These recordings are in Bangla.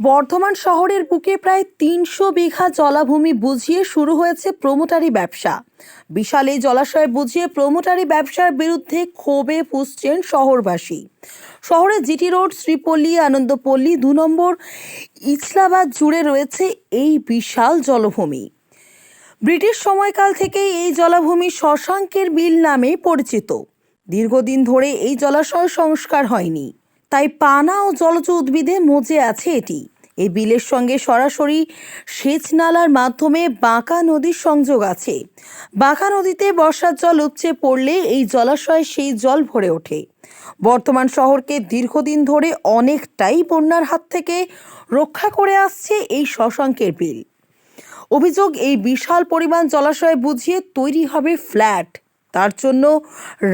বর্ধমান শহরের বুকে প্রায় তিনশো বিঘা জলাভূমি বুঝিয়ে শুরু হয়েছে প্রমোটারি ব্যবসা। বিশাল এই জলাশয় বুঝিয়ে প্রমোটারি ব্যবসার বিরুদ্ধে ক্ষোভে পুষছেন শহরবাসী। শহরে জিটি রোড, শ্রীপল্লী, আনন্দপল্লী, দু নম্বর, ইছলাবাদ জুড়ে রয়েছে এই বিশাল জলভূমি। ব্রিটিশ সময়কাল থেকেই এই জলাভূমি শশাঙ্কের বিল নামে পরিচিত। দীর্ঘদিন ধরে এই জলাশয় সংস্কার হয়নি। তাই পানা ও জলজ উদ্ভিদে মজে আছে এটি। এই বিলের সঙ্গে সরাসরি সেচ নালার মাধ্যমে বাঁকা নদীর সংযোগ আছে। বাঁকা নদীতে বর্ষার জল উপচে পড়লে এই জলাশয়ে সেই জল ভরে ওঠে। বর্তমান শহরকে দীর্ঘদিন ধরে অনেকটাই বন্যার হাত থেকে রক্ষা করে আসছে এই শশাঙ্কের বিল। অভিযোগ, এই বিশাল পরিমাণ জলাশয় বুঝিয়ে তৈরি হবে ফ্ল্যাট। তার জন্য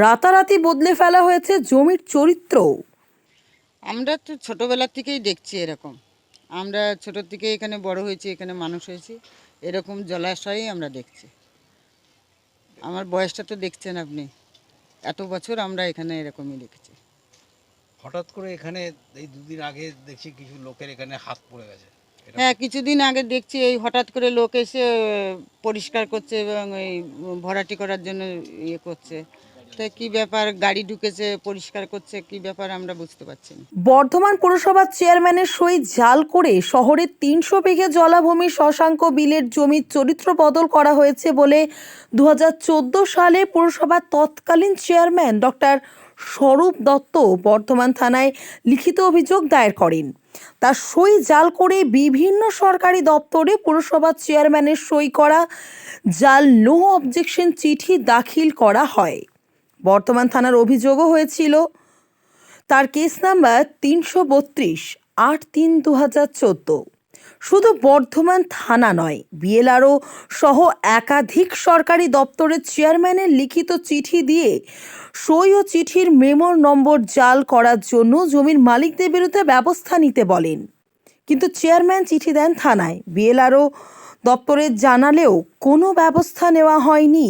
রাতারাতি বদলে ফেলা হয়েছে জমির চরিত্র আমরা তো ছোটোবেলার থেকেই দেখছি এরকম। আমরা ছোটোর থেকে এখানে বড় হয়েছি এখানে মানুষ হয়েছি এরকম জলাশয়ই আমরা দেখছি। আমার বয়সটা তো দেখছেন আপনি এত বছর আমরা এখানে এরকমই দেখেছি। হঠাৎ করে এখানে এই দুদিন আগে দেখছি কিছু লোকের এখানে হাত পড়ে গেছে। হ্যাঁ কিছুদিন আগে দেখছি এই হঠাৎ করে লোক এসে পরিষ্কার করছে এবং এই ভরাটি করার জন্য ইয়ে করছে। বর্ধমান পুরসভার চেয়ারম্যানের সই জাল করে শহরের তিনশো বিঘে জলাভূমি শশাঙ্ক বিলের জমির চরিত্র বদল করা হয়েছে বলে দু হাজার চোদ্দ সালে পুরসভার তৎকালীন চেয়ারম্যান ডক্টর স্বরূপ দত্ত বর্ধমান থানায় লিখিত অভিযোগ দায়ের করেন। তার সই জাল করে বিভিন্ন সরকারি দপ্তরে পুরসভার চেয়ারম্যানের সই করা, জাল নো অবজেকশন চিঠি দাখিল করা হয়। বর্তমান থানার অভিযোগও হয়েছিল। তার কেস নাম্বার তিনশো বত্রিশ, আট তিন দু হাজার চোদ্দ। শুধু বর্ধমান থানা নয়, বিএলআরও সহ একাধিক সরকারি দপ্তরের চেয়ারম্যানের লিখিত চিঠি দিয়ে সই ও চিঠির মেমোর নম্বর জাল করার জন্য জমির মালিকদের বিরুদ্ধে ব্যবস্থা নিতে বলেন। কিন্তু চেয়ারম্যান চিঠি দেন থানায়, বিএলআরও দপ্তরে জানালেও কোনো ব্যবস্থা নেওয়া হয়নি।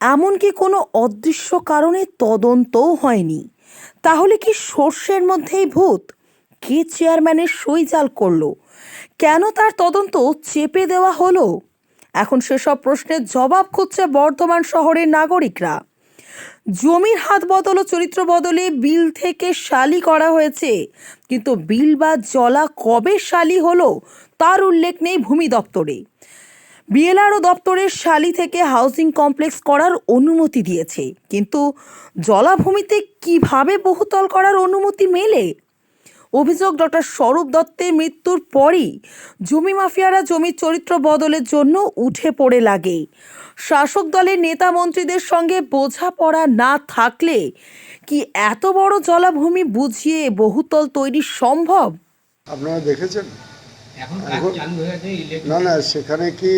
এমনকি কোনো অদৃশ্য কারণে তদন্তও হয়নি। তাহলে কি সর্ষের মধ্যেই ভূত? কে চেয়ারম্যানের সই জাল করল? কেন তার তদন্ত চেপে দেওয়া হলো? এখন সেসব প্রশ্নের জবাব খুঁজছে বর্ধমান শহরের নাগরিকরা। জমির হাত বদল ও চরিত্র বদলে বিল থেকে শালি করা হয়েছে। কিন্তু বিল বা জলা কবে শালি হলো তার উল্লেখ নেই ভূমি দপ্তরে। বিএলআরও দপ্তরের শালি থেকে হাউসিং কমপ্লেক্স করার অনুমতি দিয়েছে। কিন্তু জলাভূমিতে কীভাবে বহুতল করার অনুমতি মেলে? অভিযোগ ডক্টর স্বরূপ দত্তের মৃত্যুর পরই জমি মাফিয়ারা জমির চরিত্র বদলের জন্য উঠে পড়ে লাগে। শাসক দলের নেতা মন্ত্রীদের সঙ্গে বোঝাপড়া না থাকলে কি এত বড় জলাভূমি বুঝিয়ে বহুতল তৈরি সম্ভব? আপনারা দেখেছেন? না না সেখানে কি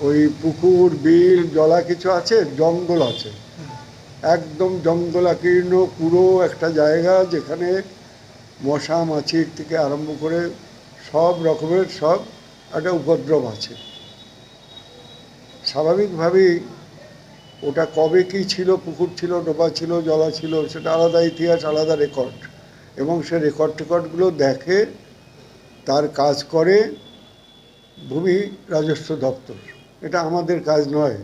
ওই পুকুর বিল জলা কিছু আছে? জঙ্গল আছে। একদম জঙ্গলাকীর্ণ পুরো একটা জায়গা যেখানে মশা মাছির থেকে আরম্ভ করে সব রকমের সব একটা উপদ্রব আছে। স্বাভাবিকভাবেই ওটা কবে কি ছিল, পুকুর ছিল, ডোবা ছিল, জলা ছিল, সেটা আলাদা ইতিহাস, আলাদা রেকর্ড। এবং সে রেকর্ড টেকর্ডগুলো দেখে তার কাজ করে ভূমি রাজস্ব দপ্তর। এটা আমাদের কাজ নয়।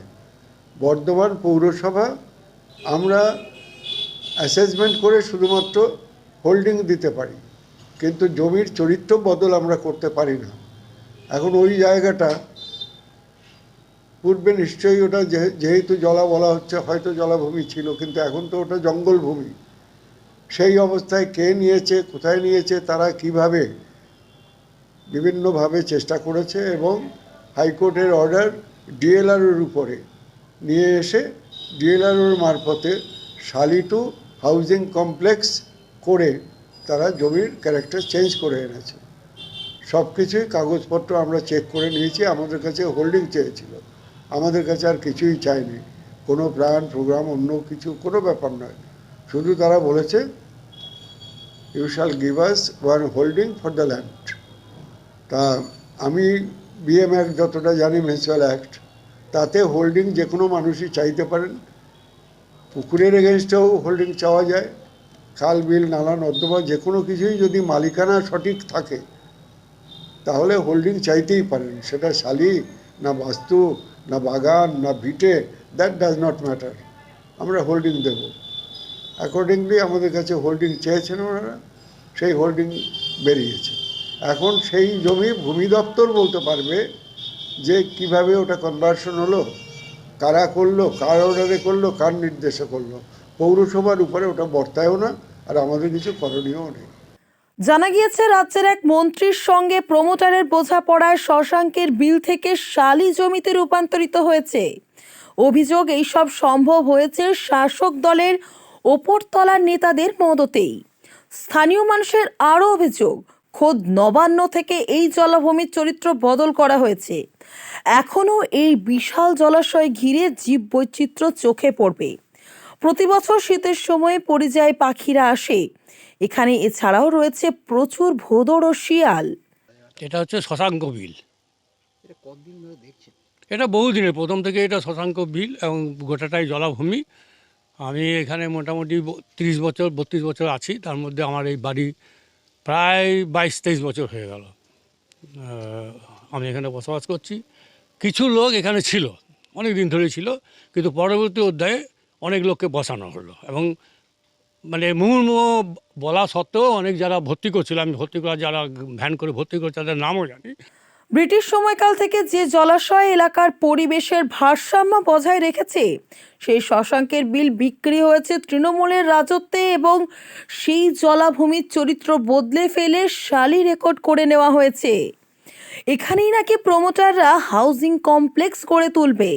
বর্ধমান পৌরসভা আমরা অ্যাসেসমেন্ট করে শুধুমাত্র হোল্ডিং দিতে পারি। কিন্তু জমির চরিত্র বদল আমরা করতে পারি না। এখন ওই জায়গাটা পূর্বে নিশ্চয়ই ওটা যেহেতু জলা বলা হচ্ছে, হয়তো জলাভূমি ছিল, কিন্তু এখন তো ওটা জঙ্গল ভূমি সেই অবস্থায় কে নিয়েছে, কোথায় নিয়েছে, তারা কীভাবে বিভিন্নভাবে চেষ্টা করেছে এবং হাইকোর্টের অর্ডার ডিএলআরওর উপরে নিয়ে এসে, ডিএলআরওর মারফতে শালি টু হাউজিং কমপ্লেক্স করে তারা জমির ক্যারেক্টার চেঞ্জ করে এনেছে। সব কিছুই কাগজপত্র আমরা চেক করে নিয়েছি, আমাদের কাছে হোল্ডিং চেয়েছিল। আমাদের কাছে আর কিছুই চাইনি কোনো প্ল্যান প্রোগ্রাম অন্য কিছু, কোনো ব্যাপার নয়। শুধু তারা বলেছে you shall give us one holding for the land তা আমি বিএম অ্যাক্ট যতটা জানি মিউনিসিপ্যাল অ্যাক্ট তাতে হোল্ডিং যে কোনো মানুষই চাইতে পারেন। পুকুরের এগেনস্টেও হোল্ডিং চাওয়া যায়। খাল, বিল, নালা, নর্দমা যে কোনো কিছুই যদি মালিকানা সঠিক থাকে, তাহলে হোল্ডিং চাইতেই পারেন। সেটা শালি, না বাস্তু, না বাগান, না ভিটে দ্যাট ডাজ নট ম্যাটার আমরা হোল্ডিং দেব। অ্যাকর্ডিংলি আমাদের কাছে হোল্ডিং চেয়েছেন ওনারা, সেই হোল্ডিং বেরিয়েছে। এখন সেই জমি ভূমি দপ্তর বলতে পারবে যে কীভাবে ওটা কনভার্সন হলো, কারা করল, কার অর্ডারে করল, কার নির্দেশে করল। পৌরসভার উপরে, ওটা বর্তায়ও না, আর আমাদের কিছু করণীয়ও নেই। জানা গিয়েছে, রাজ্যের এক মন্ত্রীর সঙ্গে প্রমোটারের বোঝাপড়ায় শশাঙ্কের বিল থেকে শালি জমিতে রূপান্তরিত হয়েছে। অভিযোগ, এইসব সম্ভব হয়েছে শাসক দলের ওপরতলার নেতাদের মদতেই। স্থানীয় মানুষের আরও অভিযোগ, খোদ নবান্ন থেকে এই জলাভূমির চরিত্র বদল করা হয়েছে। এখনও এই বিশাল জলাশয় ঘিরে জীব বৈচিত্র্য চোখে পড়বে। প্রতি বছর শীতের সময়ে পরিযায়ী পাখিরা আসে। এখানে এছাড়াও রয়েছে প্রচুর ভোদর ও শিয়াল। এটা হচ্ছে শশাঙ্ক বিল। এটা বহুদিনের প্রথম থেকে এটা শশাঙ্ক বিল এবং গোটাটাই জলাভূমি। আমি এখানে মোটামুটি তিরিশ বছর বত্রিশ বছর আছি। তার মধ্যে আমার এই বাড়ি প্রায় বাইশ তেইশ বছর হয়ে গেল। আমি এখানে বসবাস করছি। কিছু লোক এখানে ছিল অনেক দিন ধরে ছিল। কিন্তু পরবর্তী অধ্যায়ে অনেক লোককে বসানো হলো এবং মানে মুহুর্ম বলা সত্ত্বেও অনেক যারা ভর্তি করছিল, আমি ভর্তি করা যারা ভ্যান করে ভর্তি করছে তাদের নামও জানি। ব্রিটিশ সময়কাল থেকে যে জলাশয় এলাকার পরিবেশের ভারসাম্য বজায় রেখেছে, সেই শশাঙ্কের বিল বিক্রি হয়েছে তৃণমূলের রাজত্বে এবং সেই জলাভূমির চরিত্র বদলে ফেলে শালি রেকর্ড করে নেওয়া হয়েছে। এখানেই নাকি প্রমোটাররা হাউজিং কমপ্লেক্স গড়ে তুলবে।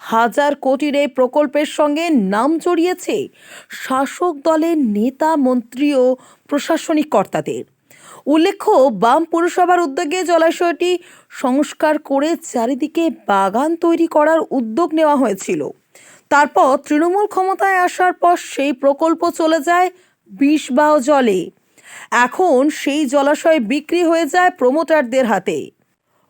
হাজার কোটির এই প্রকল্পের সঙ্গে নাম জড়িয়েছে শাসক দলের নেতা, মন্ত্রী ও প্রশাসনিক কর্তাদের। উল্লেখ্য, বাম পুরসভার উদ্যোগে জলাশয়টি সংস্কার করে চারিদিকে বাগান তৈরি করার উদ্যোগ নেওয়া হয়েছিল। তারপর তৃণমূল ক্ষমতায় আসার পর সেই প্রকল্প চলে যায় বিষবাও জলে। এখন সেই জলাশয় বিক্রি হয়ে যায় প্রমোটারদের হাতে।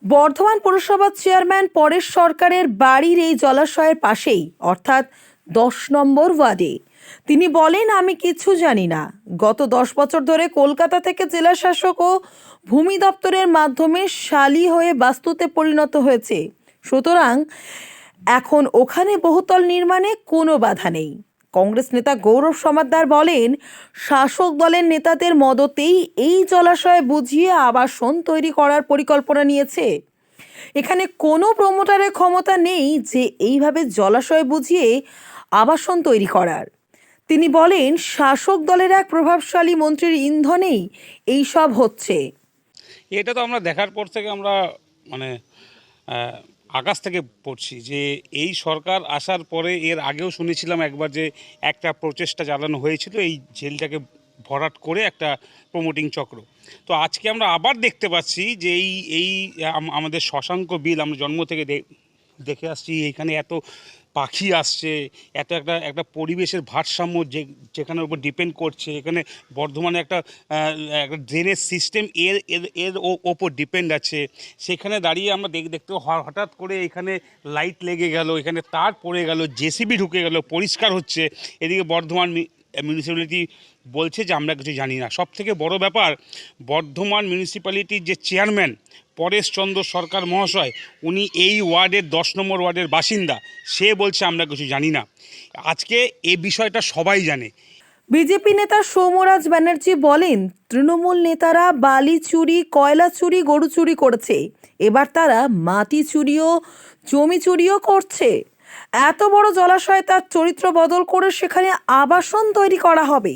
বর্ধমান পৌরসভার চেয়ারম্যান পরেশ সরকারের বাড়ির এই জলাশয়ের পাশেই, অর্থাৎ দশ নম্বর ওয়ার্ডে। তিনি বলেন, আমি কিছু জানি না। গত দশ বছর ধরে কলকাতা থেকে জেলা শাসক ও ভূমি দপ্তরের মাধ্যমে শালি হয়ে বাস্তুতে পরিণত হয়েছে। সুতরাং এখন ওখানে বহুতল নির্মাণে কোনো বাধা নেই। কংগ্রেস নেতা গৌরব সমাদ্দার বলেন, শাসক দলের নেতাদের মদতেই এই জলাশয় বুঝিয়ে আবাসন তৈরি করার পরিকল্পনা নিয়েছে। এখানে কোনো প্রমোটারের ক্ষমতা নেই যে এইভাবে জলাশয় বুঝিয়ে আবাসন তৈরি করার। তিনি বলেন, শাসক দলের এক প্রভাবশালী মন্ত্রীর ইন্ধনেই এই সব হচ্ছে। এটা তো আমরা দেখার পর থেকে আমরা মানে আকাশ থেকে পড়ছি যে এই সরকার আসার পরে এর আগেও শুনেছিলাম একবার যে একটা প্রচেষ্টা চালানো হয়েছিল এই জেলটাকে ভরাট করে একটা প্রমোটিং চক্র। তো আজকে আমরা আবার দেখতে পাচ্ছি যে এই এই আমাদের শশাঙ্ক বিল, আমরা জন্ম থেকে দেখে আসছি এখানে এত পাখি আসছে, এত একটা একটা পরিবেশের ভারসাম্য যে, যেখানের উপর ডিপেন্ড করছে, এখানে বর্ধমানে একটা একটা ড্রেনের সিস্টেম এর এর এর ওপর ডিপেন্ড আছে। সেখানে দাঁড়িয়ে আমরা দেখ, দেখতে হঠাৎ করে এখানে লাইট লেগে গেল, এখানে তার পড়ে গেল জেসিবি ঢুকে গেল, পরিষ্কার হচ্ছে। এদিকে বর্ধমান মিউনিসিপ্যালিটি বলছে যে, আমরা কিছু জানি না। সব থেকে বড় ব্যাপার, বর্ধমান মিউনিসিপ্যালিটির যে চেয়ারম্যান পরেশচন্দ্র সরকার মহাশয়, উনি এই ওয়ার্ডের দশ নম্বর ওয়ার্ডের বাসিন্দা। সে বলছে, আমরা কিছু জানি না। আজকে এ বিষয়টা সবাই জানে। বিজেপি নেতা সৌমরাজ ব্যানার্জি বলেন, তৃণমূল নেতারা বালি চুরি, কয়লা চুরি, গরু চুরি করেছে। এবার তারা মাটি চুরিও, জমি চুরিও করছে। এত বড় জলাশয় তার চরিত্র বদল করে সেখানে আবাসন তৈরি করা হবে।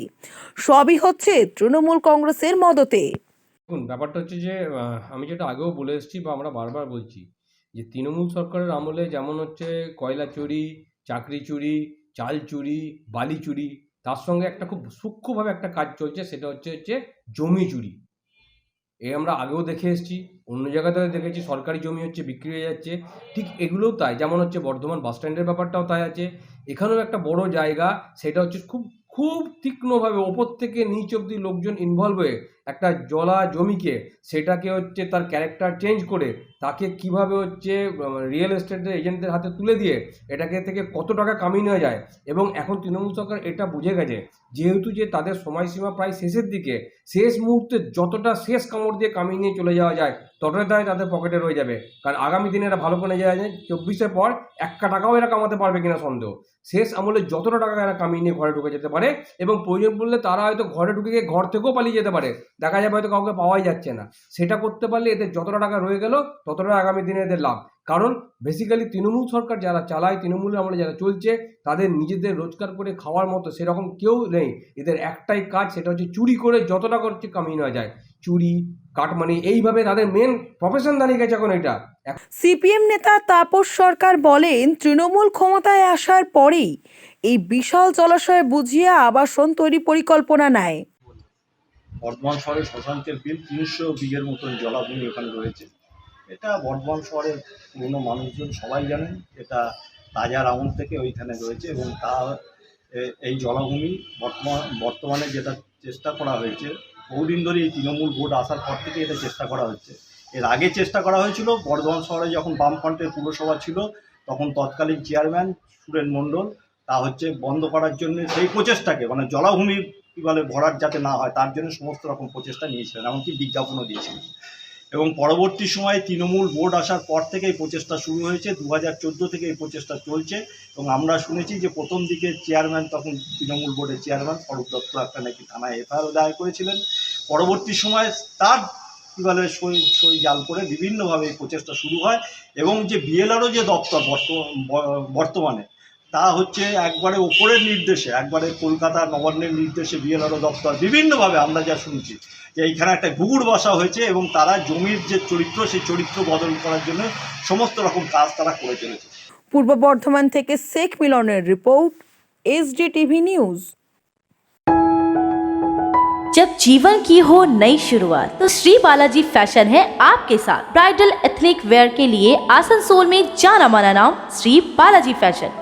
সবই হচ্ছে তৃণমূল কংগ্রেসের মদতে। দেখুন, ব্যাপারটা হচ্ছে যে আমি যেটা আগেও বলে এসেছি বা আমরা বারবার বলছি যে, তৃণমূল সরকারের আমলে যেমন হচ্ছে কয়লা চুরি, চাকরি চুরি, চাল চুরি, বালি চুরি, তার সঙ্গে একটা খুব সূক্ষ্মভাবে একটা কাজ চলছে, সেটা হচ্ছে হচ্ছে জমি চুরি। এ আমরা আগেও দেখে এসেছি, অন্য জায়গাতেও দেখেছি সরকারি জমি হচ্ছে বিক্রি হয়ে যাচ্ছে, ঠিক এগুলোও তাই, যেমন হচ্ছে বর্ধমান বাস স্ট্যান্ডের ব্যাপারটাও তাই আছে। এখানেও একটা বড় জায়গা, সেটা হচ্ছে খুব খুব তীক্ষ্ণভাবে, ওপর থেকে নিচ অব্দি লোকজন ইনভলভ হয়ে একটা জলা জমিকে সেটাকে হচ্ছে তার ক্যারেক্টার চেঞ্জ করে তাকে কীভাবে হচ্ছে রিয়েল এস্টেটের এজেন্টদের হাতে তুলে দিয়ে এটাকে থেকে কত টাকা কামিয়ে নেওয়া যায়। এবং এখন তৃণমূল সরকার এটা বুঝে গেছে, যেহেতু যে তাদের সময়সীমা প্রায় শেষের দিকে, শেষ মুহূর্তে যতটা শেষ কামড় দিয়ে কামিয়ে নিয়ে চলে যাওয়া যায়, ততটাই তাই তাদের পকেটে রয়ে যাবে। কারণ আগামী দিনে এরা ভালো করে যাওয়া যায়, চব্বিশের পর একটা টাকাও এরা কামাতে পারবে কিনা সন্দেহ। শেষ আমলে যতটা টাকা এরা কামিয়ে নিয়ে ঘরে ঢুকে যেতে পারে এবং প্রয়োজন পড়লে তারা হয়তো ঘরে ঢুকে গিয়ে ঘর থেকেও পালিয়ে যেতে পারে। দেখা যাবে হয়তো কাউকে পাওয়াই যাচ্ছে না। সেটা করতে পারলে এদের যতটা টাকা রয়ে গেল, ততটা আগামী দিনে এদের লাভ। কারণ বেসিক্যালি তৃণমূল সরকার যারা চালায় তৃণমূলের আমলে যারা চলছে, তাদের নিজেদের রোজগার করে খাওয়ার মতো সেরকম কেউ নেই। এদের একটাই কাজ, সেটা হচ্ছে চুরি করে যত টাকা হচ্ছে কামিয়ে নেওয়া যায়। চুরি কাটমানি এইভাবে তাদের মেন প্রফেশন দাঁড়িয়ে গেছে এখন এটা। সিপিএম নেতা তাপস সরকার বলেন, তৃণমূল ক্ষমতায় আসার পরেই এই বিশাল জলাশয় বুঝিয়ে আবাসন তৈরি পরিকল্পনা নেয়। বর্ধমান শহরে শ্মশানকের বিল তিনশো বিঘের মতন জলাভূমি ওখানে রয়েছে। এটা বর্ধমান শহরের পুরনো মানুষজন সবাই জানেন, এটা রাজার আমল থেকে ওইখানে রয়েছে এবং তা এই জলাভূমি বর্তমান, বর্তমানে যেটা চেষ্টা করা হয়েছে, বহুদিন ধরে এই তৃণমূল ভোট আসার পর থেকে এটা চেষ্টা করা হচ্ছে। এর আগে চেষ্টা করা হয়েছিল, বর্ধমান শহরে যখন বামফ্রন্টের পুরসভা ছিল, তখন তৎকালীন চেয়ারম্যান সুরেন মণ্ডল, তা হচ্ছে বন্ধ করার জন্য সেই প্রচেষ্টাকে মানে জলাভূমি কী বলে ভরাট যাতে না হয়, তার জন্য সমস্ত রকম প্রচেষ্টা নিয়েছিলেন, এমনকি বিজ্ঞাপনও দিয়েছিলেন। এবং পরবর্তী সময়ে তৃণমূল বোর্ড আসার পর থেকে এই প্রচেষ্টা শুরু হয়েছে দু হাজার চোদ্দ থেকে এই প্রচেষ্টা চলছে। এবং আমরা শুনেছি যে প্রথম দিকে চেয়ারম্যান, তখন তৃণমূল বোর্ডের চেয়ারম্যান স্বরূপ দত্ত একটা নাকি থানায় এফআইআর দায়ের করেছিলেন। পরবর্তী সময়ে তার কী বলে সই সই জাল করে বিভিন্নভাবে এই প্রচেষ্টা শুরু হয়। এবং যে বিএলআরও যে দপ্তর বর্ত- বর্তমানে তা হচ্ছে একবারে ওপরের নির্দেশে একবারে কলকাতা নবান্নের নির্দেশে বিএলআরও দপ্তর বিভিন্নভাবে আমরা যা শুনছি যে এইখানে একটা ঘুঘুর বসা হয়েছে এবং তারা জমির যে চরিত্র সেই চরিত্র বদল করার জন্য সমস্ত রকম কাজ তারা করে চলেছে পূর্ব বর্ধমান থেকে শেখ মিলনের রিপোর্ট এসডি টিভি নিউজ जब जीवन की हो नई शुरुआत तो श्री बालाजी फैशन है आपके साथ ब्राइडल एथनिक वेयर के लिए आसनसोल में जाना माना नाम श्री बालाजी फैशन